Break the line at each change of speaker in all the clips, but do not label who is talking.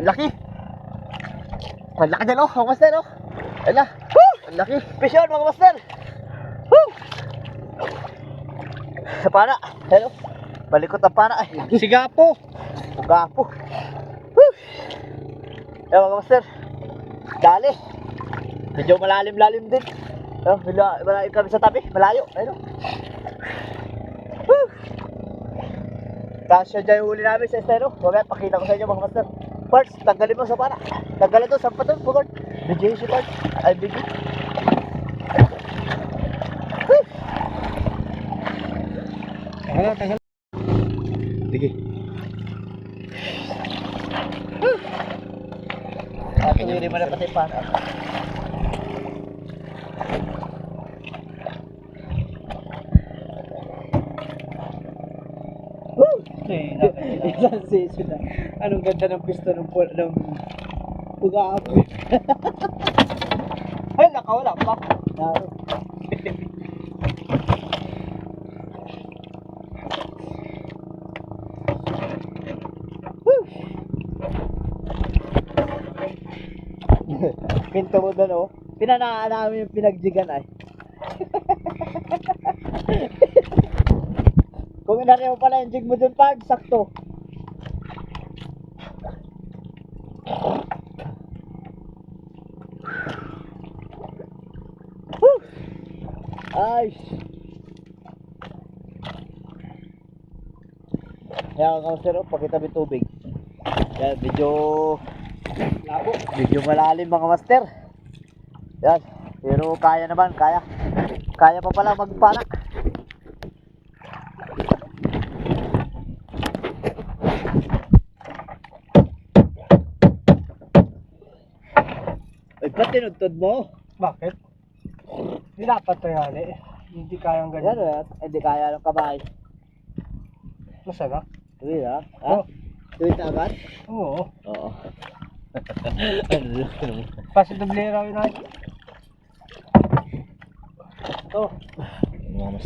Ang laki. Ang laki dyan oh, mga master oh. Ayan na. Ang laki. Fish on mga master. Woo! Sa pana. Oh. Balikot ang pana. Ay,
Sigapo.
Ugapo. Woo! Ayan mga master. Dali. Medyo malalim-lalim din. Oh, malayo, malayo kami sa tabi. Malayo. Ayun. Woo! Tapos siya dyan yung huli namin sa estero. Mamaya pakita ko sa inyo mga master. Parts, tanggalin mo sa para. Tanggalin to, sampa to, bugod. Bigyan si Parts. Ay. Woo!
Tagal, tagal.
Sige. Niyo rin mo na pati para.
Eh, Isang season na. Anong ganda ng pisto ng pul ng pag-aapoy.
Ay, nakawala pa.
Laro.
Pinto mo doon, oh. Pinanaan namin yung pinagjigan ay. Kung inari mo pala yung jig mo doon, pag, sakto. Woo! Ay! Kaya ka sir, oh, pakita yung tubig. Yan, medyo
Labo.
Medyo malalim mga master. Yan. Pero kaya naman, kaya. Kaya pa pala magpanak. Ay, ba't tinugtod mo?
Bakit? Hindi dapat eh. Hindi kayang
Yan,
ganyan.
yan. Hindi kaya ng kamay.
Masarap.
Tuwid ha? Ha?
Oh.
Tuwid na agad?
Oo.
Oo. ano?
Positively raw yun ay. Ito.
Mga.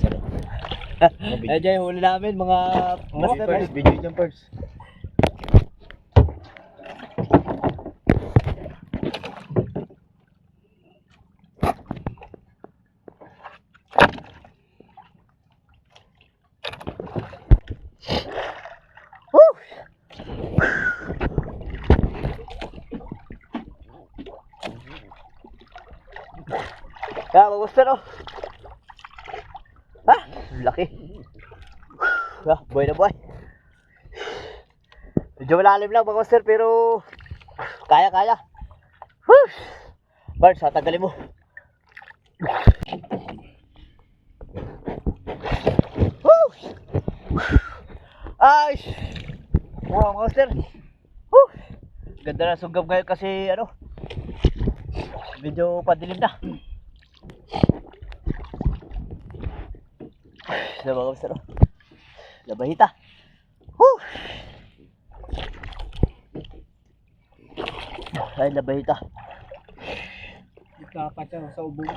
Eh, dyan yung huli namin, mga master.
first,
video dyan first. Woo! Kaya magusto no? Ha? Laki. Ah, buhay na buhay. Medyo malalim lang mga master pero kaya kaya. Woo! Bart, tatagalin mo. Woo! Ay! Wow, mga master. Woo! Ganda na sugab ngayon kasi ano, medyo padilim na. Sa mga oh. Labahita. Woo! Ay, labahita.
Dapat yan sa ubong.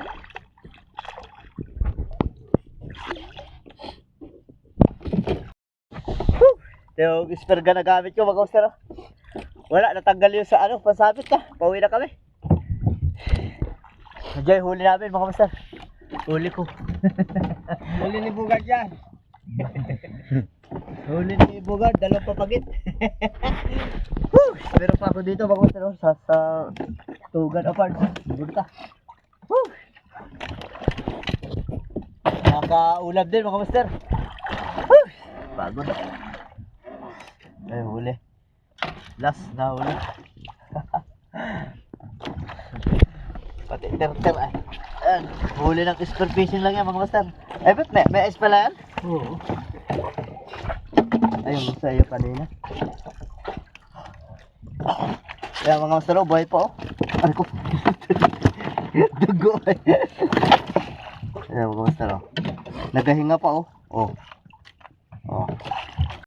Yung isperga na gamit ko, mga oh. Wala, natanggal yun sa ano, pasabit na. Pauwi na kami. Diyan, huli namin, mga master. Huli ko.
Huli ni Bugad yan.
Huli ni Bugard, dalawang papagit. Meron pa ako dito, mga master. Sa, sa tugan apart. Bunta. Woo! Nakakaulab din, mga master. Woo! Bago na. Ay, huli. Last na huli. Pati ter-ter ay. Ayan, huli ng spear fishing lang yan mga master. Eh, ba't may, may ice pala yan?
Oo.
Ayun, sa iyo kanina. Kaya mga master, oh, buhay pa oh. Ano ko? Dugo eh. Ayan mga master, oh. Nagahinga pa oh. Oh. Oh.